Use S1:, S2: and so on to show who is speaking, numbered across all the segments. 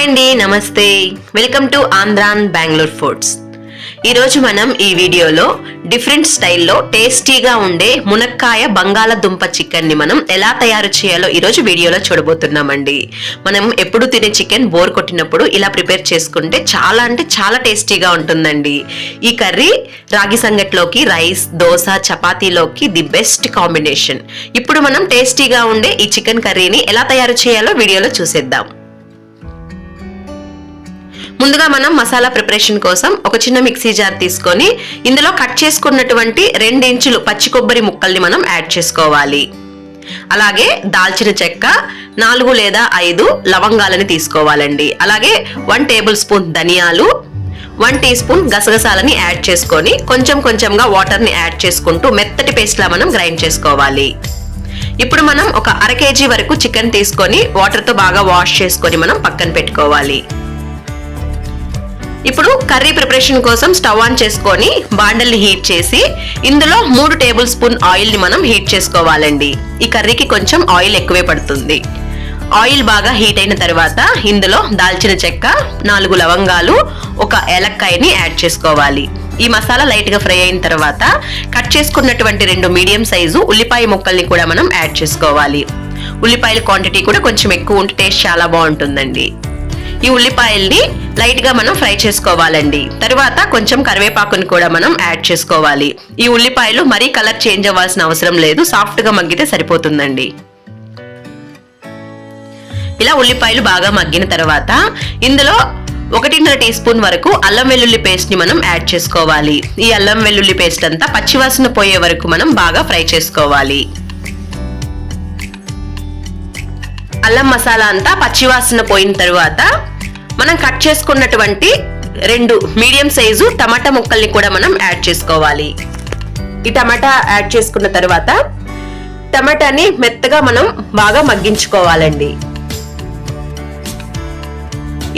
S1: Hi అండి నమస్తే. Welcome to Andhran Bengaluru foods ఈరోజు మనం ఈ వీడియోలో డిఫరెంట్ స్టైల్లో టేస్టీగా ఉండే మునక్కాయ బంగాళదుంప చికెన్ని మనం ఎలా తయారు చేయాలో ఈరోజు వీడియోలో చూడబోతున్నామండి. మనం ఎప్పుడు తినే చికెన్ బోర్ కొట్టినప్పుడు ఇలా ప్రిపేర్ చేసుకుంటే చాలా అంటే చాలా టేస్టీగా ఉంటుందండి. ఈ కర్రీ రాగి సంగట్లోకి రైస్ దోశ చపాతీలోకి ది బెస్ట్ కాంబినేషన్ ఇప్పుడు మనం టేస్టీగా ఉండే ఈ చికెన్ కర్రీని ఎలా తయారు చేయాలో వీడియోలో చూసేద్దాం. ముందుగా మనం మసాలా ప్రిపరేషన్ కోసం ఒక చిన్న మిక్సీ జార్ తీసుకొని ఇందులో కట్ చేసుకున్నటువంటి రెండు ఇంచులు పచ్చి కొబ్బరి ముక్కల్ని మనం యాడ్ చేసుకోవాలి. అలాగే దాల్చిన చెక్క నాలుగు లేదా ఐదు లవంగాలని తీసుకోవాలండి. అలాగే వన్ టేబుల్ స్పూన్ ధనియాలు వన్ టీ స్పూన్ గసగసాలని యాడ్ చేసుకొని కొంచెం కొంచెంగా వాటర్ని యాడ్ చేసుకుంటూ మెత్తటి పేస్ట్లా మనం గ్రైండ్ చేసుకోవాలి. ఇప్పుడు మనం ఒక అర కేజీ వరకు చికెన్ తీసుకొని వాటర్తో బాగా వాష్ చేసుకొని మనం పక్కన పెట్టుకోవాలి. ఇప్పుడు కర్రీ ప్రిపరేషన్ కోసం స్టవ్ ఆన్ చేసుకొని బాండల్ని హీట్ చేసి ఇందులో మూడు టేబుల్ స్పూన్ ఆయిల్ని మనం హీట్ చేసుకోవాలండి. ఈ కర్రీకి కొంచెం ఆయిల్ ఎక్కువే పడుతుంది. ఆయిల్ బాగా హీట్ అయిన తర్వాత ఇందులో దాల్చిన చెక్క నాలుగు లవంగాలు ఒక ఏలక్కాయని యాడ్ చేసుకోవాలి. ఈ మసాలా లైట్గా ఫ్రై అయిన తర్వాత కట్ చేసుకున్నటువంటి రెండు మీడియం సైజు ఉల్లిపాయ ముక్కల్ని కూడా మనం యాడ్ చేసుకోవాలి. ఉల్లిపాయల క్వాంటిటీ కూడా కొంచెం ఎక్కువ ఉంటే టేస్ట్ చాలా బాగుంటుందండి. ఈ ఉల్లిపాయల్ని లైట్గా మనం ఫ్రై చేసుకోవాలండి. తర్వాత కొంచెం కరివేపాకుని కూడా మనం యాడ్ చేసుకోవాలి. ఈ ఉల్లిపాయలు మరీ కలర్ చేంజ్ అవ్వాల్సిన అవసరం లేదు. సాఫ్ట్గా మగ్గితే సరిపోతుందండి. ఇలా ఉల్లిపాయలు బాగా మగ్గిన తర్వాత ఇందులో ఒకటిన్నర టీ స్పూన్ వరకు అల్లం వెల్లుల్లి పేస్ట్ని మనం యాడ్ చేసుకోవాలి. ఈ అల్లం వెల్లుల్లి పేస్ట్ అంతా పచ్చివాసన పోయే వరకు మనం బాగా ఫ్రై చేసుకోవాలి. అల్లం మసాలా అంతా పచ్చివాసన పోయిన తర్వాత మనం కట్ చేసుకున్నటువంటి రెండు మీడియం సైజు టమాటా ముక్కల్ని కూడా మనం యాడ్ చేసుకోవాలి. ఈ టమాటా యాడ్ చేసుకున్న తర్వాత టమాటాని మెత్తగా మనం బాగా మగ్గించుకోవాలండి.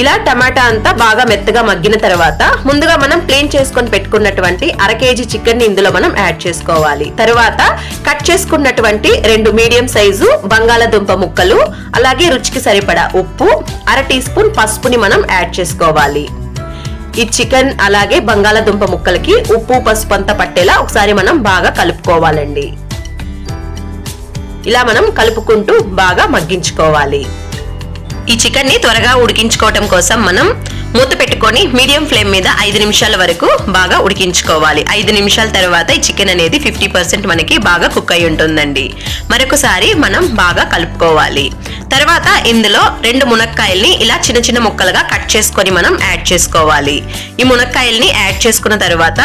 S1: ఇలా టమాటా అంతా బాగా మెత్తగా మగ్గిన తర్వాత ముందుగా మనం క్లీన్ చేసుకొని పెట్టుకున్నటువంటి అర కేజీ చికెన్ని ఇందులో మనం యాడ్ చేసుకోవాలి. తర్వాత కట్ చేసుకున్నటువంటి రెండు మీడియం సైజు బంగాళదుంప ముక్కలు అలాగే రుచికి సరిపడా ఉప్పు అర టీ స్పూన్ పసుపుని మనం యాడ్ చేసుకోవాలి. ఈ చికెన్ అలాగే బంగాళదుంప ముక్కలకి ఉప్పు పసుపు అంతా పట్టేలా ఒకసారి మనం బాగా కలుపుకోవాలండి. ఇలా మనం కలుపుకుంటూ బాగా మగ్గించుకోవాలి. ఈ చికెన్ని త్వరగా ఉడికించుకోవటం కోసం మనం మూత పెట్టుకొని మీడియం ఫ్లేమ్ మీద ఐదు నిమిషాల వరకు బాగా ఉడికించుకోవాలి. ఐదు నిమిషాల తర్వాత ఈ చికెన్ అనేది ఫిఫ్టీ పర్సెంట్ మనకి బాగా కుక్ అయి ఉంటుందండి. మరొకసారి మనం బాగా కలుపుకోవాలి. తర్వాత ఇందులో రెండు మునక్కాయల్ని ఇలా చిన్న చిన్న ముక్కలుగా కట్ చేసుకొని మనం యాడ్ చేసుకోవాలి. ఈ మునక్కాయల్ని యాడ్ చేసుకున్న తర్వాత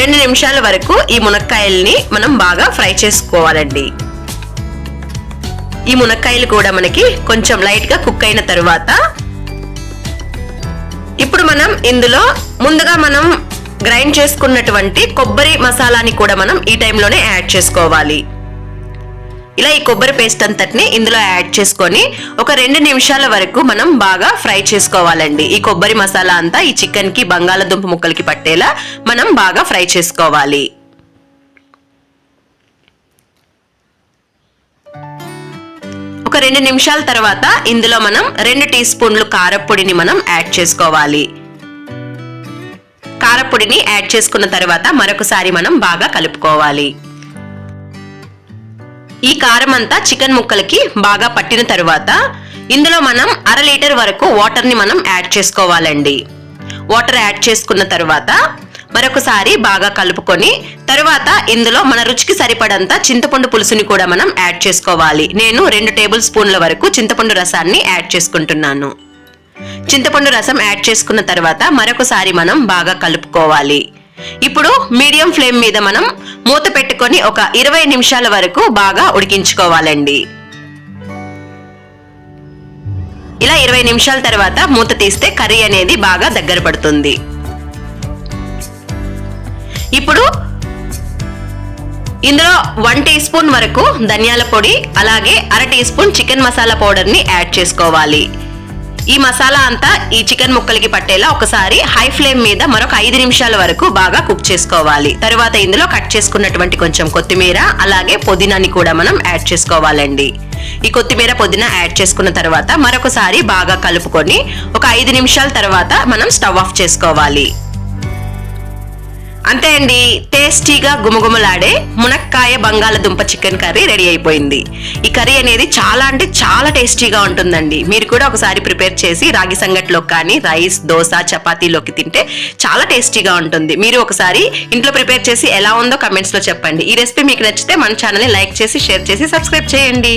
S1: రెండు నిమిషాల వరకు ఈ మునక్కాయల్ని మనం బాగా ఫ్రై చేసుకోవాలండి. ఈ మునక్కాయలు కూడా మనకి కొంచెం లైట్గా కుక్ అయిన తర్వాత ఇప్పుడు మనం ఇందులో ముందుగా మనం గ్రైండ్ చేసుకున్నటువంటి కొబ్బరి మసాలాని కూడా మనం ఈ టైంలోనే యాడ్ చేసుకోవాలి. ఇలా ఈ కొబ్బరి పేస్ట్ అంతటిని ఇందులో యాడ్ చేసుకొని ఒక రెండు నిమిషాల వరకు మనం బాగా ఫ్రై చేసుకోవాలండి. ఈ కొబ్బరి మసాలా అంతా ఈ చికెన్కి బంగాళదుంప ముక్కలకి పట్టేలా మనం బాగా ఫ్రై చేసుకోవాలి. ఒక రెండు నిమిషాల తర్వాత ఇందులో మనం రెండు టీ స్పూన్లు కారపొడిని మనం యాడ్ చేసుకోవాలి. కారపొడిని యాడ్ చేసుకున్న తర్వాత మరొకసారి మనం బాగా కలుపుకోవాలి. ఈ కారం అంతా చికెన్ ముక్కలకి బాగా పట్టిన తర్వాత ఇందులో మనం అర లీటర్ వరకు వాటర్ని మనం యాడ్ చేసుకోవాలండి. వాటర్ యాడ్ చేసుకున్న తర్వాత మరొకసారి బాగా కలుపుకొని తరువాత ఇందులో మన రుచికి సరిపడంత చింతపండు పులుసుని కూడా మనం యాడ్ చేసుకోవాలి. నేను రెండు టేబుల్ స్పూన్ల వరకు చింతపండు రసాన్ని యాడ్ చేసుకుంటున్నాను. చింతపండు రసం యాడ్ చేసుకున్న తర్వాత మరొకసారి మనం బాగా కలుపుకోవాలి. ఇప్పుడు మీడియం ఫ్లేమ్ మీద మనం మూత పెట్టుకొని ఒక ఇరవై నిమిషాల వరకు బాగా ఉడికించుకోవాలండి. ఇలా ఇరవై నిమిషాల తర్వాత మూత తీస్తే కర్రీ అనేది బాగా దగ్గర పడుతుంది. ఇప్పుడు ఇందులో వన్ టీ స్పూన్ వరకు ధనియాల పొడి అలాగే అర టీ స్పూన్ చికెన్ మసాలా పౌడర్ని యాడ్ చేసుకోవాలి. ఈ మసాలా అంతా ఈ చికెన్ ముక్కలకి పట్టేలా ఒకసారి హై ఫ్లేమ్ మీద మరొక ఐదు నిమిషాల వరకు బాగా కుక్ చేసుకోవాలి. తర్వాత ఇందులో కట్ చేసుకున్నటువంటి కొంచెం కొత్తిమీర అలాగే పుదీనాని కూడా మనం యాడ్ చేసుకోవాలండి. ఈ కొత్తిమీర పుదీనా యాడ్ చేసుకున్న తర్వాత మరొకసారి బాగా కలుపుకొని ఒక ఐదు నిమిషాల తర్వాత మనం స్టవ్ ఆఫ్ చేసుకోవాలి. అంతే అండి టేస్టీగా గుమగుమలాడే మునక్కాయ బంగాళదుంప చికెన్ కర్రీ రెడీ అయిపోయింది. ఈ కర్రీ అనేది చాలా అంటే చాలా టేస్టీగా ఉంటుందండి. మీరు కూడా ఒకసారి ప్రిపేర్ చేసి రాగి సంగట్లో కానీ రైస్ దోశ చపాతీలోకి తింటే చాలా టేస్టీగా ఉంటుంది. మీరు ఒకసారి ఇంట్లో ప్రిపేర్ చేసి ఎలా ఉందో కమెంట్స్లో చెప్పండి. ఈ రెసిపీ మీకు నచ్చితే మన ఛానల్ని లైక్ చేసి షేర్ చేసి సబ్స్క్రైబ్ చేయండి.